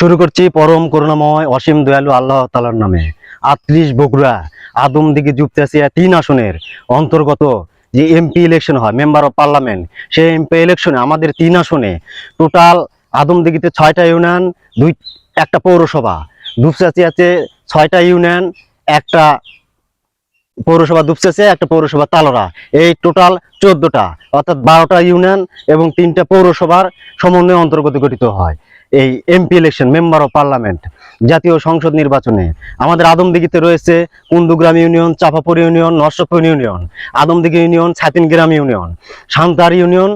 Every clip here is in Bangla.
শুরু করছি পরম করুণাময় অসীম দয়ালু আল্লাহ তালার নামে। আটত্রিশ বগুড়া আদমদিঘি যুক্তাসিয়া তিন আসনের অন্তর্গত যে এমপি ইলেকশন হয়, মেম্বার অফ পার্লামেন্ট। সেই এমপি ইলেকশনে আমাদের তিন আসনে টোটাল আদম আদমদিঘিতে ছয়টা ইউনিয়ন, দুই, একটা পৌরসভা। দুপচাচিয়াতে ছয়টা ইউনিয়ন, একটা পৌরসভা দুপচাচিয়া একটা পৌরসভা তালোরা এই টোটাল চোদ্দটা, অর্থাৎ বারোটা ইউনিয়ন এবং তিনটা পৌরসভার সমন্বয়ে অন্তর্গত গঠিত হয়। এই MP election member of parliament জাতীয় সংসদ নির্বাচনে। আমাদের আদমদিঘিতে রয়েছে Kundugram union, Chapapur union, Narasapur union Adamdighi union, Chhatiangram union Santahar union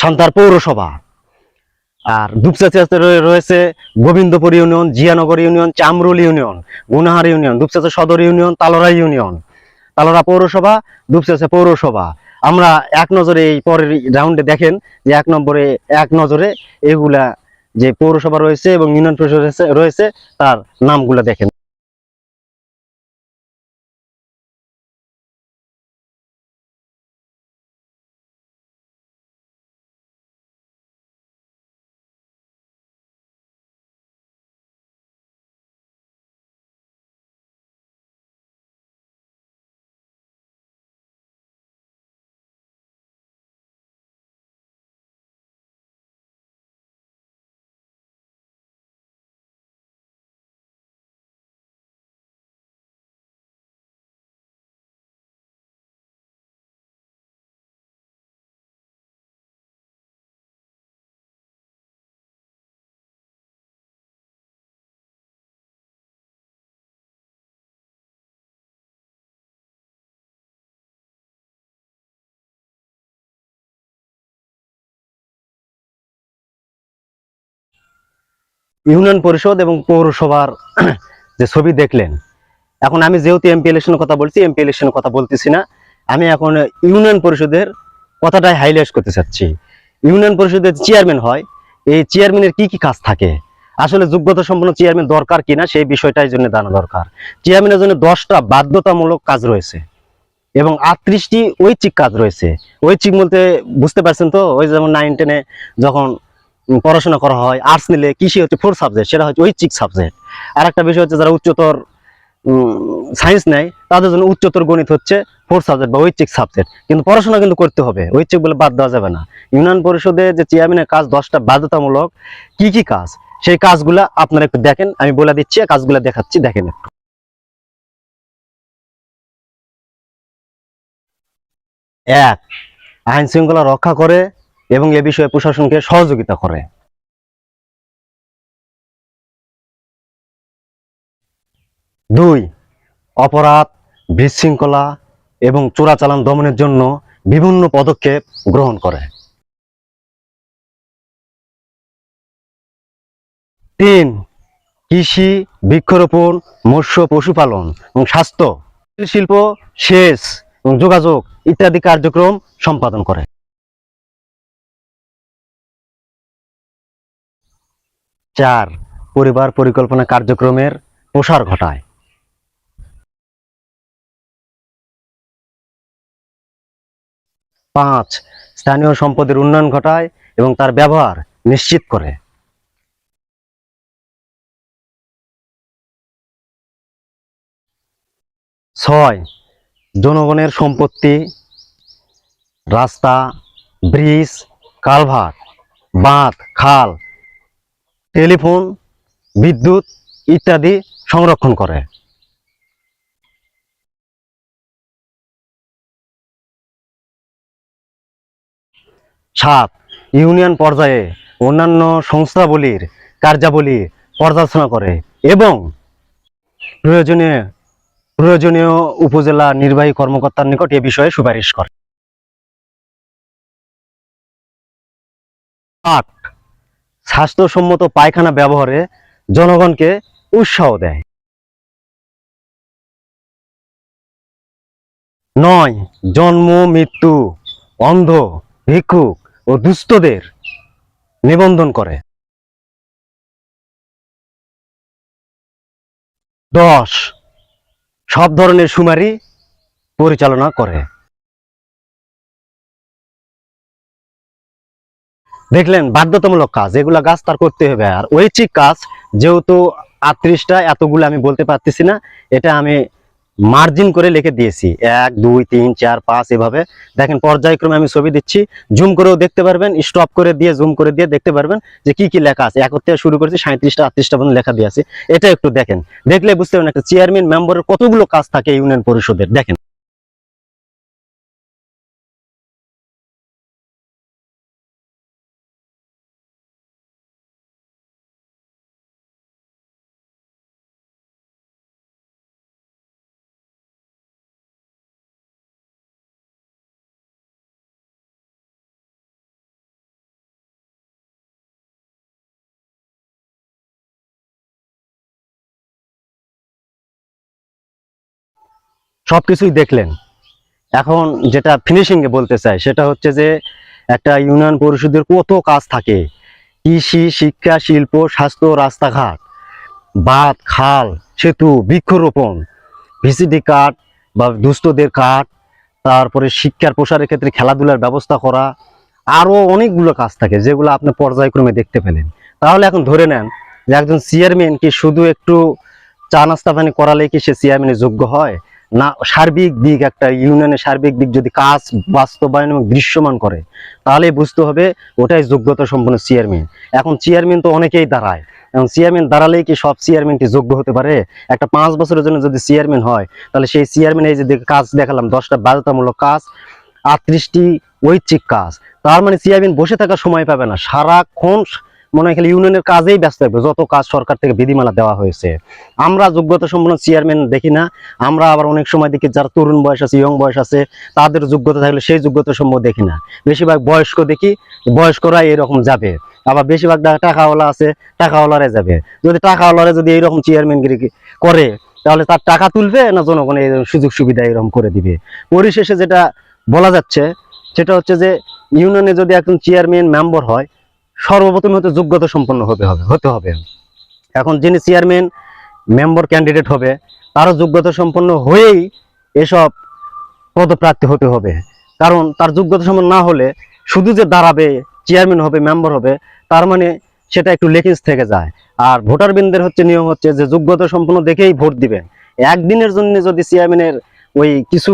Santahar পৌরসভা। আর দুপচাচিয়াতে রয়েছে Gobindapur union, Ziyanagar union, Chamrul union, Gunahar union, Dupchanchia Sadar union Talora union. Talora পৌরসভা, দুপচাচা পৌরসভা। আমরা এক নজরে এই পরের রাউন্ডে দেখেন যে এক নম্বরে, এক নজরে এগুলা যে পৌরসভা রয়েছে এবং ইউনিয়ন পরিষদ রয়েছে- তার নামগুলো দেখেন। ইউনিয়ন পরিষদ এবং পৌরসভার যে ছবি দেখলেন। এখন আমি যেহেতু এমপি ইলেকশনের কথা বলছি এমপি ইলেকশনের কথা বলতেছি না। আমি এখন ইউনিয়ন পরিষদের কথাটাই হাইলাইট করতে চাচ্ছি। ইউনিয়ন পরিষদের চেয়ারম্যান হয়, এই চেয়ারম্যানের কি কি কাজ থাকে? আসলে যোগ্যতা সম্পন্ন চেয়ারম্যান দরকার কিনা, সেই বিষয়টাই জন্য জানা দরকার। চেয়ারম্যানের জন্য দশটা বাধ্যতামূলক কাজ রয়েছে এবং আটত্রিশটি ঐচ্ছিক কাজ রয়েছে। ঐচ্ছিক বলতে বুঝতে পারছেন তো? ওই যেমন নাইন টেনে যখন পড়াশোনা করা হয় আর্টস নিলে কৃষি হচ্ছে ফোর সাবজেক্ট সেটা হচ্ছে ঐচ্ছিক সাবজেক্ট আর একটা বিষয় হচ্ছে যারা উচ্চতর সায়েন্স নেয়, তাদের জন্য উচ্চতর গণিত হচ্ছে ফোর সাবজেক্ট বা ঐচ্ছিক সাবজেক্ট কিন্তু পড়াশোনা কিন্তু করতে হবে, ঐচ্ছিক বলে বাদ দেওয়া যাবে না। ইউনিয়ন পরিষদে যে চেয়ারম্যানের কাজ দশটা বাধ্যতামূলক, কি কি কাজ? সেই কাজগুলা আপনারা একটু দেখেন, আমি বলে দিচ্ছি, কাজগুলা দেখাচ্ছি, দেখেন একটু। এক, আইন শৃঙ্খলা রক্ষা করে এবং এ বিষয়ে প্রশাসনকে সহযোগিতা করে। দুই, অপরাধ, বিশৃঙ্খলা এবং চোরাচালান দমনের জন্য বিভিন্ন পদক্ষেপ গ্রহণ করে। তিন, কৃষি, বৃক্ষরোপণ, মৎস্য, পশুপালন এবং স্বাস্থ্য। শিল্প, সেচ এবং যোগাযোগ ইত্যাদি কার্যক্রম সম্পাদন করে। চার পরিবার পরিকল্পনা কার্যক্রমের প্রসার ঘটায়। পাঁচ, স্থানীয় সম্পদের উন্নয়ন ঘটায় এবং তার ব্যবহার নিশ্চিত করে। ছয়, জনগণের সম্পত্তি, রাস্তা, ব্রিজ, কালভার্ট, বাঁধ, খাল টেলিফোন, বিদ্যুৎ ইত্যাদি সংরক্ষণ করে। সাত, ইউনিয়ন পর্যায়ে অন্যান্য সংস্থাবলীর কার্যাবলী পর্যালোচনা করে এবং প্রয়োজনীয় প্রয়োজনীয় উপজেলা নির্বাহী কর্মকর্তার নিকট এ বিষয়ে সুপারিশ করে। আট স্বাস্থ্যসম্মত পায়খানা ব্যবহারে জনগণকে উৎসাহ দেয়। নয়, জন্ম, মৃত্যু, অন্ধ, ভিক্ষুক ও দুস্থদের নিবন্ধন করে। দশ, সব ধরনের সুমারি পরিচালনা করে। দেখলেন বাধ্যতামূলক কাজ, এগুলা কাজ তার করতে হবে। আর ঐচ্ছিক কাজ, যেহেতু আটত্রিশটা, এতগুলো আমি বলতে পারতেছি না, এটা আমি মার্জিন করে লিখে দিয়েছি। এক, দুই, তিন, চার, পাঁচ, এভাবে। দেখেন, পর্যায়ক্রমে আমি ছবি দিচ্ছি। জুম করেও দেখতে পারবেন স্টপ করে দিয়ে, জুম করে দিয়ে দেখতে পারবেন যে কি কি লেখা আছে। একত্রে শুরু করেছি সাঁত্রিশটা আটত্রিশটা পর্যন্ত লেখা দিয়ে আছে। এটা একটু দেখেন। দেখলে বুঝতে পারবেন, একটা চেয়ারম্যান মেম্বারের কতগুলো কাজ থাকে ইউনিয়ন পরিষদের। দেখেন। সবকিছুই দেখলেন। এখন যেটা ফিনিশিং এ বলতে চাই, সেটা হচ্ছে যে একটা ইউনিয়ন পরিষদের কত কাজ থাকে? কৃষি, শিক্ষা, শিল্প, স্বাস্থ্য, রাস্তাঘাট, বাঁধ, খাল, সেতু, বৃক্ষরোপণ, ভিসিডি কার্ড বা দুস্থদের কার্ড, তারপরে শিক্ষার প্রসারের ক্ষেত্রে খেলাধুলার ব্যবস্থা করা আরও অনেকগুলো কাজ থাকে যেগুলো আপনি পর্যায়ক্রমে দেখতে পেলেন। তাহলে এখন ধরে নেন যে একজন চেয়ারম্যান কি শুধু একটু চা নাস্তা পানি করালে কি সে চেয়ারম্যানের যোগ্য হয়? না, সার্বিক দিক একটা ইউনিয়নের সার্বিক দিক যদি কাজ বাস্তবায়ন এবং দৃশ্যমান করে তাহলে বুঝতে হবে ওটাই যোগ্যতা সম্পন্ন চেয়ারম্যান এখন চেয়ারম্যান তো অনেকেই দাঁড়ায়। এখন চেয়ারম্যান দাঁড়ালেই কি সব চেয়ারম্যান কি যোগ্য হতে পারে? একটা পাঁচ বছরের জন্য যদি চেয়ারম্যান হয়, তাহলে সেই চেয়ারম্যান এই যে কাজ দেখালাম, দশটা বাধ্যতামূলক কাজ, আটত্রিশটি ঐচ্ছিক কাজ। তার মানে চেয়ারম্যান বসে থাকার সময় পাবে না। সারাক্ষণ মনে হয় খালি ইউনিয়নের কাজেই ব্যস্ত থাকবে, যত কাজ সরকার থেকে বিধিমালা দেওয়া হয়েছে। আমরা যোগ্যতা সম্পন্ন চেয়ারম্যান দেখি না, আমরা আবার অনেক সময় দেখি যারা তরুণ বয়স আছে ইয়ং বয়স আছে, তাদের যোগ্যতা থাকলে সেই যোগ্যতা সম্পন্ন দেখি না। বেশিরভাগ বয়স্ক দেখি বয়স্করা এরকম যাবে। আবার বেশিরভাগ টাকাওয়ালা আছে টাকাওয়ালারে যাবে। যদি টাকাওয়ালারে যদি এইরকম চেয়ারম্যানগিরি করে, তাহলে তার টাকা তুলবে না জনগণের এই সুযোগ সুবিধা এরকম করে দিবে? পরিশেষে যেটা বলা যাচ্ছে, সেটা হচ্ছে যে ইউনিয়নে যদি একজন চেয়ারম্যান মেম্বার হয় সর্বপ্রথম হতে যোগ্যতা সম্পন্ন হতে হবে হতে হবে। এখন যিনি চেয়ারম্যান মেম্বার ক্যান্ডিডেট হবে, তারও যোগ্যতা সম্পন্ন হয়েই এসব পদপ্রার্থী হতে হবে। কারণ তার যোগ্যতা সম্পন্ন না হলে শুধু যে দাঁড়াবে চেয়ারম্যান হবে মেম্বার হবে, তার মানে সেটা একটু লেকিংস থেকে যায়। আর ভোটার বৃন্দের হচ্ছে নিয়ম হচ্ছে যে যোগ্যতা সম্পন্ন দেখেই ভোট দিবেন। একদিনের জন্য যদি চেয়ারম্যানের ওই কিছু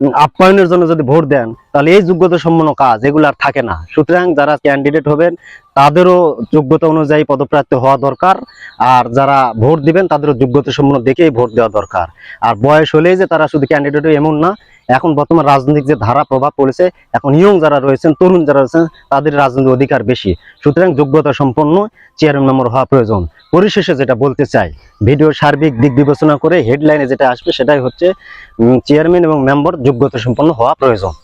আপ্যায়নের জন্য যদি ভোট দেন, তাহলে এই যোগ্যতা সম্পন্ন কাজ, এগুলো আর থাকে না। সুতরাং যারা ক্যান্ডিডেট হবেন, তাদেরও যোগ্যতা অনুযায়ী পদপ্রার্থী হওয়া দরকার, আর যারা ভোট দিবেন, তাদেরও যোগ্যতা সম্পন্ন দেখেই ভোট দেওয়া দরকার। আর বয়স হলেই যে তারা শুধু ক্যান্ডিডেট এমন না এখন বর্তমান রাজনৈতিক যে ধারা প্রভাব পড়েছে, এখন ইয়ং যারা রয়েছেন, তরুণ যারা রয়েছেন, তাদের রাজনৈতিক অধিকার বেশি সুতরাং যোগ্যতা সম্পন্ন চেয়ারম্যান মেম্বার হওয়া প্রয়োজন পরিশেষে যেটা বলতে চাই ভিডিও সার্বিক দিক বিবেচনা করে হেডলাইনে যেটা আসবে সেটাই হচ্ছে চেয়ারম্যান এবং মেম্বার যোগ্যতা সম্পন্ন হওয়া প্রয়োজন.